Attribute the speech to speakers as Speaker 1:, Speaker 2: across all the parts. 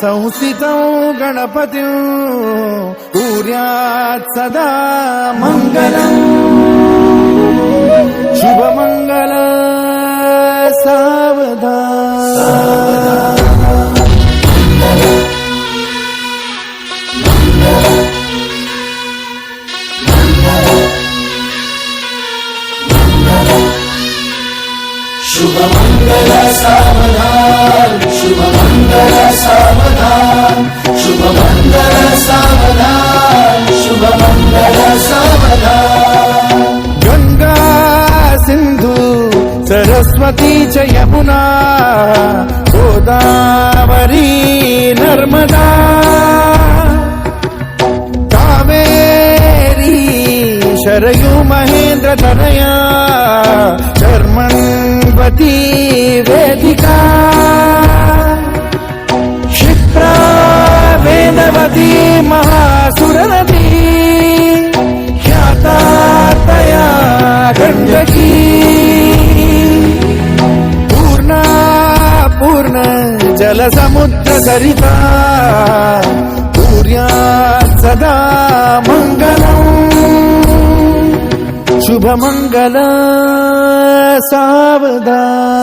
Speaker 1: संस्थितौ गणपतिं कुर्यात् सदा मङ्गलम्। शुभमङ्गल सावधान।
Speaker 2: शुभमङ्गल
Speaker 1: सावधा సరస్వతి చ యమునా గోదావరి నర్మదా. కావేరీ శరయు మహేంద్ర తనయా శర్మణవతి వేదికా. जलसमुद्र सरिता सूर्या सदा मङ्गलम् शुभमङ्गल सावधान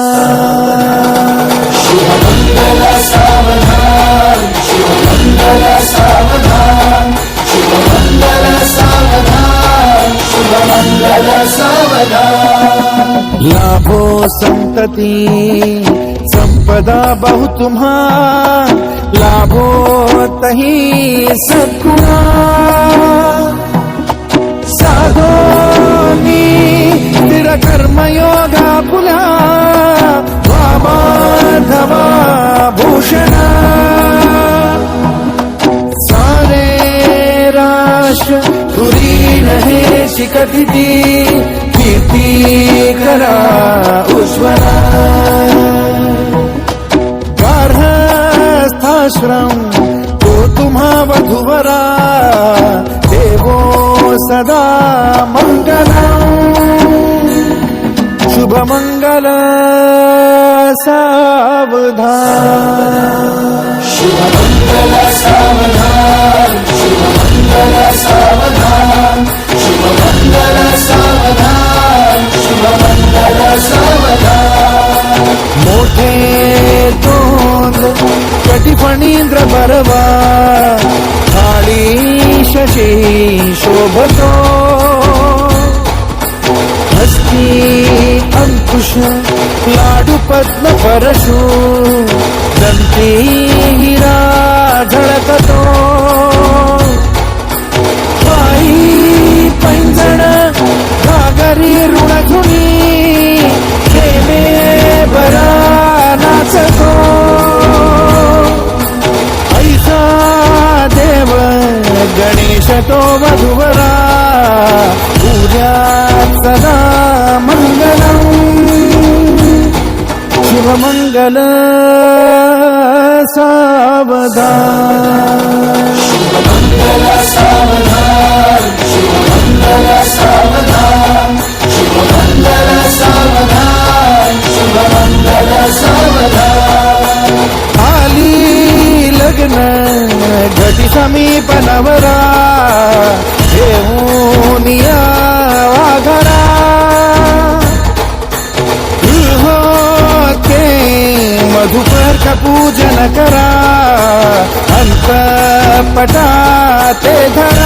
Speaker 2: शुभमङ्गल सावधान शुभमङ्गल सावधान शुभमङ्गल सावधान शुभमङ्गल सावधान.
Speaker 1: लाभो संतति पदा बहु तुम्हा लाभो तही सद्गुणा साधोनी स्थिर कर्मयोगा पुला वामाधवा भूषणा। सारे राष्ट्र तुरी नहे शिकती कीर्ती करा उज्ज्वला गार्हस्थाश्रम तो तुम्हा वधुवरा देवो सदा मङ्गलम् शुभमङ्गल सावधान।
Speaker 2: शुभमङ्गल सावधान शुभमङ्गल सावधान शुभमङ्गल सावधान शुभमङ्गल सावधान।
Speaker 1: मोठे तोंड నటి ఫణీంద్ర పరమా కాళీశీ శోభతో హస్తి అంకుశ లాడు పద్మ పరశు దంతీ तो वधुवरा पूजा सदा मङ्गलम् शुभमङ्गल सावधान.
Speaker 2: शुभमङ्गल सावधान
Speaker 1: సమీపనవరా దేవునియా వాగరా మధుపర్క పూజనకరా అంత పటా తేధరా